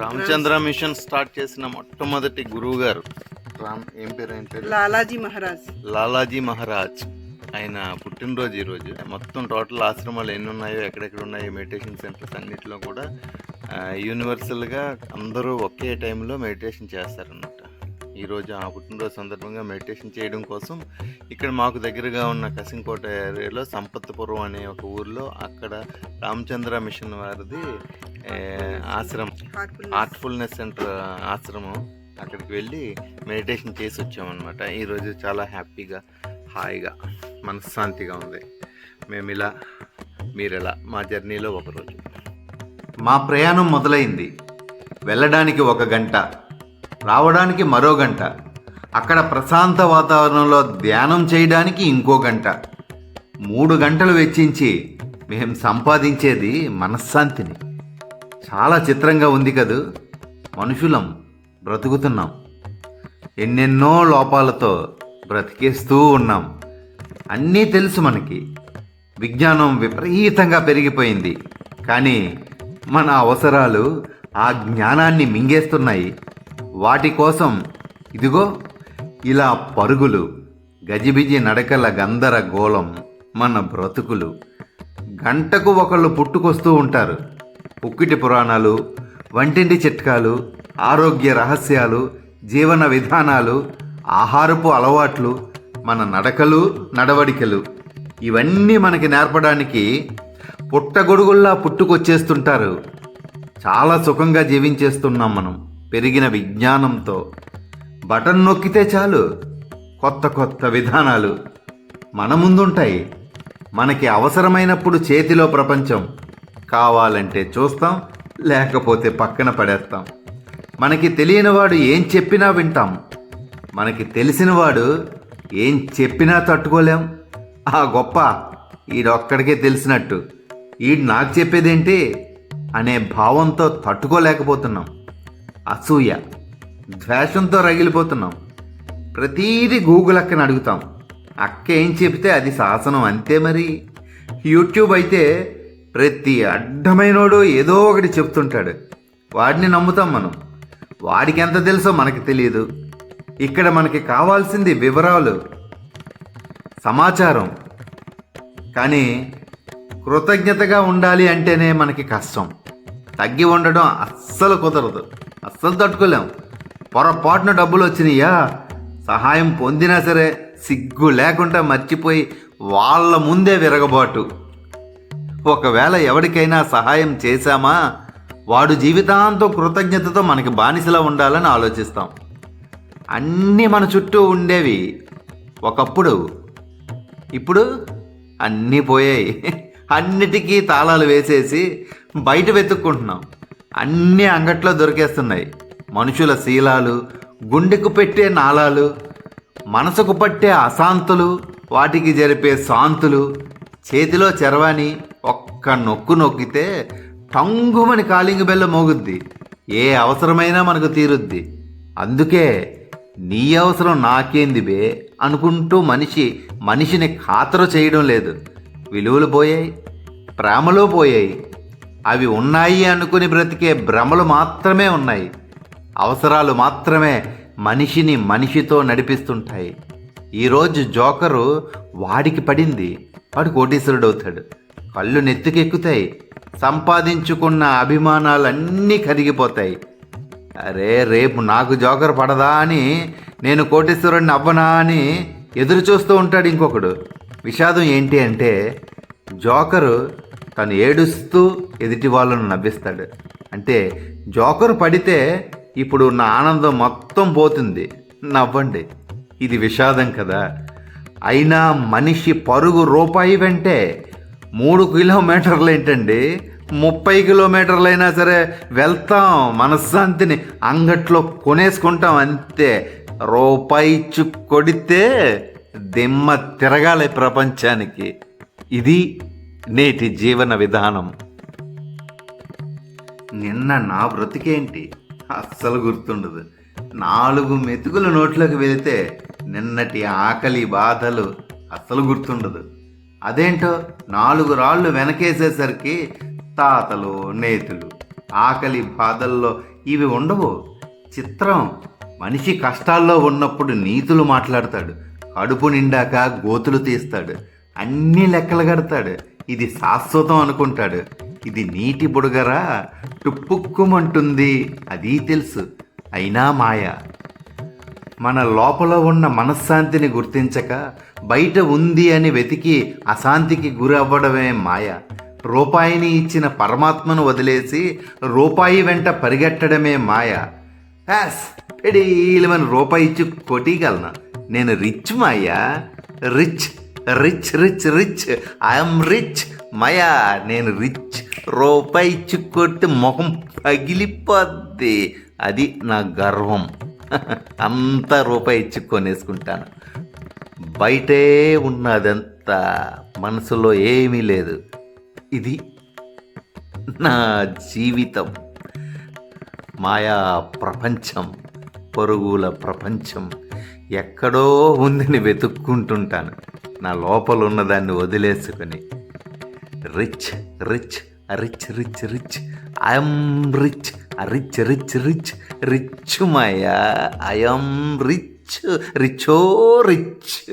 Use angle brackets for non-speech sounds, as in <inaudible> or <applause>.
Ramachandra machine start చేసిన మొట్టమొదటి గురువు గారు రామ్ ఏం పేరు పేరు? లాలాజీ మహారాజ్. లాలాజీ మహారాజ్. ఆయన పుట్టినరోజు ఈరోజు మొత్తం టోటల్ ఆశ్రమాలు ఎన్ని ఉన్నాయో ఎక్కడెక్కడ ఉన్నాయో మెడిటేషన్ సెంటర్స్ అన్నిటిలో కూడా యూనివర్సల్గా అందరూ ఒకే టైంలో మెడిటేషన్ చేస్తారన్నమాట. ఈరోజు ఆ పుట్టినరోజు సందర్భంగా మెడిటేషన్ చేయడం కోసం ఇక్కడ మాకు దగ్గరగా ఉన్న కసింకోట ఏరియాలో సంపత్పురం అనే ఒక ఊర్లో అక్కడ రామచంద్ర మిషన్ వారిది ఆశ్రమం. ఆర్ట్ఫుల్నెస్ సెంటర్ ఆశ్రమం. అక్కడికి వెళ్ళి మెడిటేషన్ చేసి వచ్చామన్నమాట. ఈరోజు చాలా హ్యాపీగా హాయిగా మనశ్శాంతిగా ఉంది. మేము ఇలా మీరెలా మా జర్నీలో ఒకరోజు మా ప్రయాణం మొదలైంది. వెళ్ళడానికి ఒక గంట రావడానికి మరో గంట అక్కడ ప్రశాంత వాతావరణంలో ధ్యానం చేయడానికి ఇంకో గంట. మూడు గంటలు వెచ్చించి మేము సంపాదించేది మనశ్శాంతిని. చాలా చిత్రంగా ఉంది కదూ. మనుషులం బ్రతుకుతున్నాం. ఎన్నెన్నో లోపాలతో బ్రతికేస్తూ ఉన్నాం. అన్నీ తెలుసు మనకి. విజ్ఞానం విపరీతంగా పెరిగిపోయింది. కానీ మన అవసరాలు ఆ జ్ఞానాన్ని మింగేస్తున్నాయి. వాటి కోసం ఇదిగో ఇలా పరుగులు గజిబిజి నడకల గందరగోళం మన బ్రతుకులు. గంటకు ఒకళ్ళు పుట్టుకొస్తూ ఉంటారు. ఉక్కిటి పురాణాలు వంటింటి చిట్కాలు ఆరోగ్య రహస్యాలు జీవన విధానాలు ఆహారపు అలవాట్లు మన నడకలు నడవడికలు. ఇవన్నీ మనకి నేర్పడానికి పుట్టగొడుగుల్లా పుట్టుకొచ్చేస్తుంటారు. చాలా సుఖంగా జీవించేస్తున్నాం మనం పెరిగిన విజ్ఞానంతో. బటన్ నొక్కితే చాలు కొత్త కొత్త విధానాలు మన ముందుంటాయి. మనకి అవసరమైనప్పుడు చేతిలో ప్రపంచం కావాలంటే చూస్తాం లేకపోతే పక్కన పడేస్తాం. మనకి తెలియనివాడు ఏం చెప్పినా వింటాం. మనకి తెలిసినవాడు ఏం చెప్పినా తట్టుకోలేం. ఆ గొప్ప ఈడొక్కడికే తెలిసినట్టు. ఈడు నాకు చెప్పేదేంటి అనే భావంతో తట్టుకోలేకపోతున్నాం. అసూయ ద్వేషంతో రగిలిపోతున్నాం. ప్రతీది గూగుల్ అక్కని అడుగుతాం. అక్క ఏం చెబితే అది శాసనం అంతే మరి. యూట్యూబ్ అయితే ప్రతి అడ్డమైనోడు ఏదో ఒకటి చెప్తుంటాడు. వాడిని నమ్ముతాం మనం. వాడికి ఎంత తెలుసో మనకి తెలియదు. ఇక్కడ మనకి కావాల్సింది వివరాలు. సమాచారం. కానీ కృతజ్ఞతగా ఉండాలి అంటేనే మనకి కష్టం. తగ్గి ఉండడం అస్సలు కుదరదు. అస్సలు తట్టుకోలేం. పొరపాటున డబ్బులు వచ్చినాయా సహాయం పొందినా సరే సిగ్గు లేకుండా మర్చిపోయి వాళ్ళ ముందే విరగబాటు. ఒకవేళ ఎవరికైనా సహాయం చేశామా? వాడు జీవితాంతం కృతజ్ఞతతో మనకి బానిసలా ఉండాలని ఆలోచిస్తాం. అన్నీ మన చుట్టూ ఉండేవి. ఒకప్పుడు ఇప్పుడు అన్నీ పోయాయి. అన్నిటికీ తాళాలు వేసేసి బయట వెతుక్కుంటున్నాం. అన్నీ అంగట్లో దొరికేస్తున్నాయి. మనుషుల శీలాలు గుండెకు పెట్టే నాళాలు మనసుకు పట్టే అశాంతులు వాటికి జరిపే శాంతులు చేతిలో చరవాణి ఒక్క నొక్కు నొక్కితే టంగుమని కాలింగ్ బెల్ల మోగుద్ది. ఏ అవసరమైనా మనకు తీరుద్ది. అందుకే నీ అవసరం నాకేంది బే అనుకుంటూ మనిషి మనిషిని ఖాతరు చేయడం లేదు. విలువలు పోయాయి ప్రేమలో పోయాయి. అవి ఉన్నాయి అనుకుని బ్రతికే భ్రమలు మాత్రమే ఉన్నాయి. అవసరాలు మాత్రమే మనిషిని మనిషితో నడిపిస్తుంటాయి. ఈరోజు జోకరు వాడికి పడింది. వాడు కోటీశ్వరుడు అవుతాడు పళ్ళు నెత్తికెక్కుతాయి. సంపాదించుకున్న అభిమానాలన్నీ కరిగిపోతాయి. అరే రేపు నాకు జోకర్ పడదా అని నేను కోటేశ్వరుణ్ణి అవ్వనా అని ఎదురు చూస్తూ ఉంటాడు ఇంకొకడు. విషాదం ఏంటి అంటే జోకరు తను ఏడుస్తూ ఎదుటి వాళ్ళను నవ్విస్తాడు. అంటే జోకరు పడితే ఇప్పుడు నా ఆనందం మొత్తం పోతుంది. నవ్వండి. ఇది విషాదం కదా. అయినా మనిషి పరుగు రూపాయి వెంటే మూడు కిలోమీటర్లు ఏంటండి? ముప్పై కిలోమీటర్లైనా సరే వెళ్తాం మనశ్శాంతిని అంగట్లో కొనేసుకుంటాం అంతే. రూపాయి ఇచ్చి కొడితే దిమ్మ తిరగాలి ప్రపంచానికి. ఇది నేటి జీవన విధానం. నిన్న నా బ్రతికేంటి? అస్సలు గుర్తుండదు. నాలుగు మెతుకులు నోట్లోకి వెళితే నిన్నటి ఆకలి బాధలు అస్సలు గుర్తుండదు. అదేంటో? నాలుగు రాళ్ళు వెనకేసేసరికి తాతలు నేతులు. ఆకలి బాధల్లో ఇవి ఉండవు. చిత్రం మనిషి కష్టాల్లో ఉన్నప్పుడు నీతులు మాట్లాడతాడు. కడుపు నిండాక గోతులు తీస్తాడు. అన్ని లెక్కలు కడతాడు. ఇది శాశ్వతం అనుకుంటాడు. ఇది నీటి బుడగరా? టుప్పుక్కుమంటుంది. అది తెలుసు. అయినా మాయ. మన లోపల ఉన్న మనశ్శాంతిని గుర్తించక బయట ఉంది అని వెతికి అశాంతికి గురి అవ్వడమే మాయ. రూపాయిని ఇచ్చిన పరమాత్మను వదిలేసి రూపాయి వెంట పరిగెట్టడమే మాయ. యాస్ పెడీలమని రూపాయి ఇచ్చి కొట్టిగలనా. నేను rich Maya rich rich rich rich. I'm rich. Maya నేను రిచ్. రూపాయి ఇచ్చి కొట్టి ముఖం పగిలిపోద్ది. అది నా గర్వం. <laughs> అంతా రూపాయి ఇచ్చి కొనేసుకుంటాను. బయటే ఉన్నదంతా మనసులో ఏమీ లేదు. ఇది నా జీవితం. మాయా ప్రపంచం పరుగుల ప్రపంచం. ఎక్కడో ఉందని వెతుక్కుంటుంటాను. నా లోపల ఉన్నదాన్ని వదిలేసుకొని. Rich rich rich rich rich. I'm rich rich rich rich. Rich Maya I'm rich. రిచో rich